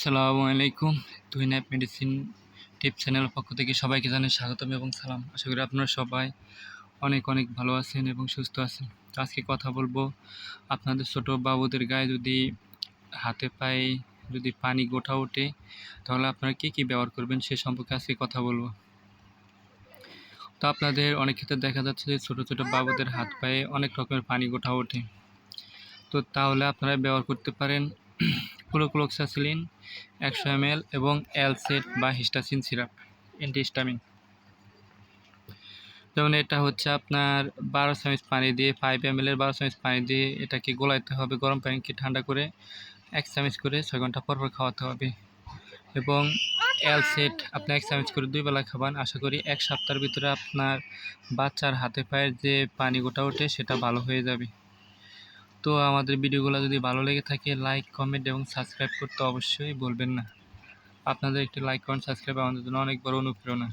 আসসালামু আলাইকুম দুই ন্যাপ মেডিসিন টিপ চ্যানেলের পক্ষ থেকে সবাইকে জানাই স্বাগতম এবং সালাম। আশা করি আপনারা সবাই অনেক অনেক ভালো আছেন এবং সুস্থ আছেন। আজকে কথা বলব আপনাদের ছোট বাবুদের গায়ে যদি হাতে পায়ে যদি পানি গোটা ওঠে, তাহলে আপনারা কী কী ব্যবহার করবেন সে সম্পর্কে আজকে কথা বলব। তো আপনাদের অনেক ক্ষেত্রে দেখা যাচ্ছে যে ছোটো ছোটো বাবুদের হাত পায়ে অনেক রকমের পানি গোটা ওঠে। তো তাহলে আপনারা ব্যবহার করতে পারেন ক্লোক্লোক্সাসিলিন একশো এম এবং অ্যালসেট বা হিস্টাসিন সিরাপ অ্যান্টিহিস্টামিন যেমন এটা হচ্ছে আপনার বারো চামচ পানি দিয়ে ফাইভ এম এর বারো চামচ পানি দিয়ে এটাকে গোলাইতে হবে গরম পানিকে ঠান্ডা করে, এক চামচ করে ছয় ঘণ্টা পর পর খাওয়াতে হবে। এবং অ্যালসেট আপনি এক চামচ করে দুই বেলা খাবান, আশা করি এক সপ্তাহের ভিতরে আপনার বাচ্চার হাতে পায়ের যে পানি গোটা ওঠে সেটা ভালো হয়ে যাবে। তো আমাদের ভিডিওগুলো যদি ভালো লেগে থাকে লাইক কমেন্ট এবং সাবস্ক্রাইব করতে অবশ্যই বলবেন না। আপনাদের একটি লাইক কমেন্ট সাবস্ক্রাইব আমাদের জন্য অনেক বড় অনুপ্রেরণা।